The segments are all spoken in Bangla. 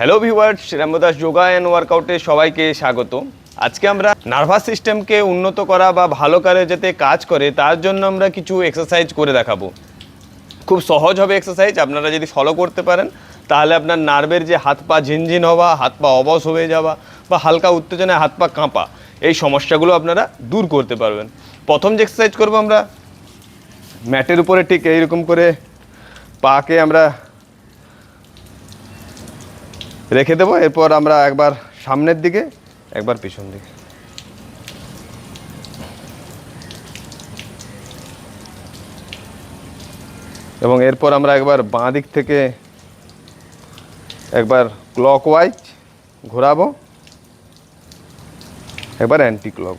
Hello viewers Ramdas yoga and ওয়ার্কআউটে সবাইকে স্বাগত। আজকে আমরা নার্ভাস সিস্টেমকে উন্নত করা বা ভালো করে যাতে কাজ করে, তার জন্য আমরা কিছু এক্সারসাইজ করে দেখাবো। খুব সহজ হবে এক্সারসাইজ আপনারা যদি ফলো করতে পারেন, তাহলে আপনার নার্ভের যে হাত পা ঝিনঝিন হওয়া, হাত পা অবশ হয়ে যাওয়া বা হালকা উত্তেজনায় হাত পা কাঁপা, এই সমস্যাগুলো আপনারা দূর করতে পারবেন। প্রথম যে এক্সারসাইজ করব আমরা ম্যাটের উপরে ঠিক এইরকম করে পাকে আমরা রেখে দেবো, এরপর আমরা একবার সামনের দিকে, একবার পিছন দিকে। এবং এরপর আমরা একবার বাঁ দিক থেকে একবার ক্লক ওয়াইজ ঘোরাবো, একবার অ্যান্টি ক্লক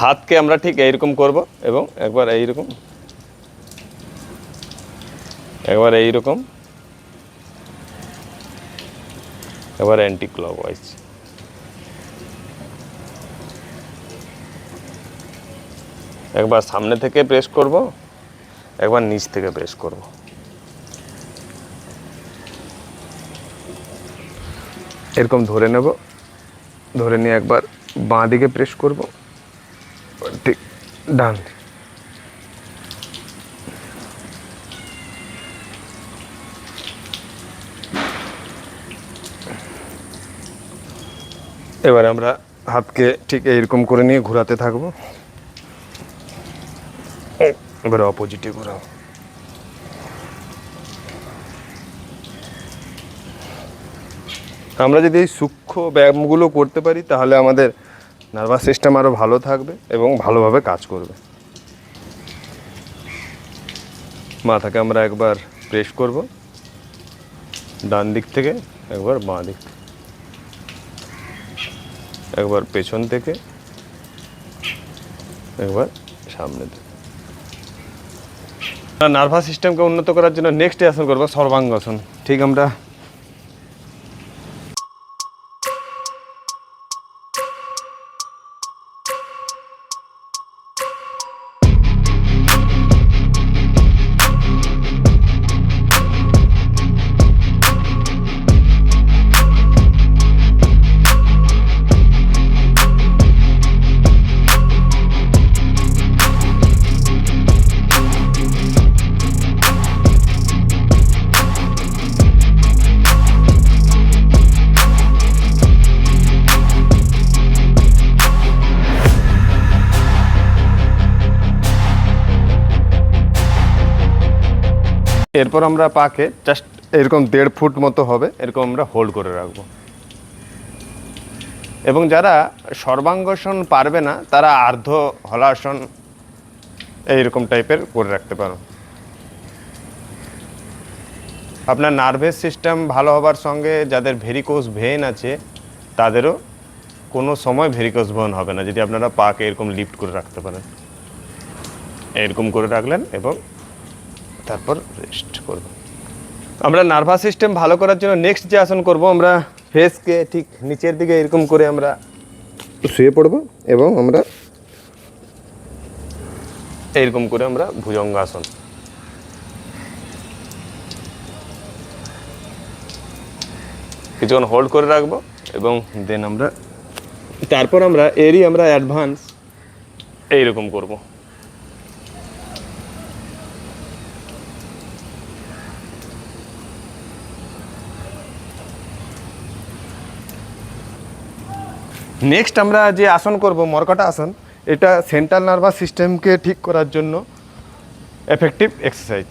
হাতকে আমরা ঠিক এইরকম করব এবং একবার এইরকম একবার এইরকম, একবার অ্যান্টি ক্লক ওয়াইজ একবার সামনে থেকে প্রেস করব, একবার নিচ থেকে প্রেস করব। এরকম ধরে নেব, ধরে নিয়ে একবার বাঁ দিকে প্রেস করব। দিকে। এবার আমরা হাতকে ঠিক এইরকম করে নিয়ে ঘোরাতে থাকব এবার অপোজিটে ঘোরাও আমরা যদি এই সূক্ষ্ম ব্যায়ামগুলো করতে পারি, তাহলে আমাদের নার্ভাস সিস্টেম আরও ভালো থাকবে এবং ভালোভাবে কাজ করবে। মাথাকে আমরা একবার প্রেস করব। ডান দিক থেকে, একবার বাঁ দিক। একবার পেছন থেকে, একবার সামনে থেকে নার্ভাস সিস্টেমকে উন্নত করার জন্য নেক্সট আসন করব সর্বাঙ্গাসন ঠিক আমরা এরপর আমরা পাকে জাস্ট এরকম দেড় ফুট মতো হবে, এরকম আমরা হোল্ড করে রাখব। এবং যারা সর্বাঙ্গসন পারবে না, তারা আর্ধ হলাসন এইরকম টাইপের করে রাখতে পারো। আপনার নার্ভাস সিস্টেম ভালো হবার সঙ্গে যাদের ভেরিকোস ভেন আছে, তাদেরও কোনো সময় ভেরিকোস ভেন হবে না, যদি আপনারা পাকে এরকম লিফট করে রাখতে পারেন। এরকম করে রাখলেন এবং তারপর রেস্ট করব। আমরা নার্ভাস সিস্টেম ভালো করার জন্য নেক্সট যে আসন করব, আমরা ফেসকে ঠিক নিচের দিকে এরকম করে আমরা শুয়ে পড়ব এবং আমরা এইরকম করে আমরা ভুজঙ্গাসন। কিছুক্ষণ হোল্ড করে রাখব এবং দেন আমরা, তারপর আমরা এরই আমরা অ্যাডভান্স এইরকম করব। নেক্সট আমরা যে আসন করব, মরকাটা আসন, এটা সেন্ট্রাল নার্ভাস সিস্টেমকে ঠিক করার জন্য এফেক্টিভ এক্সারসাইজ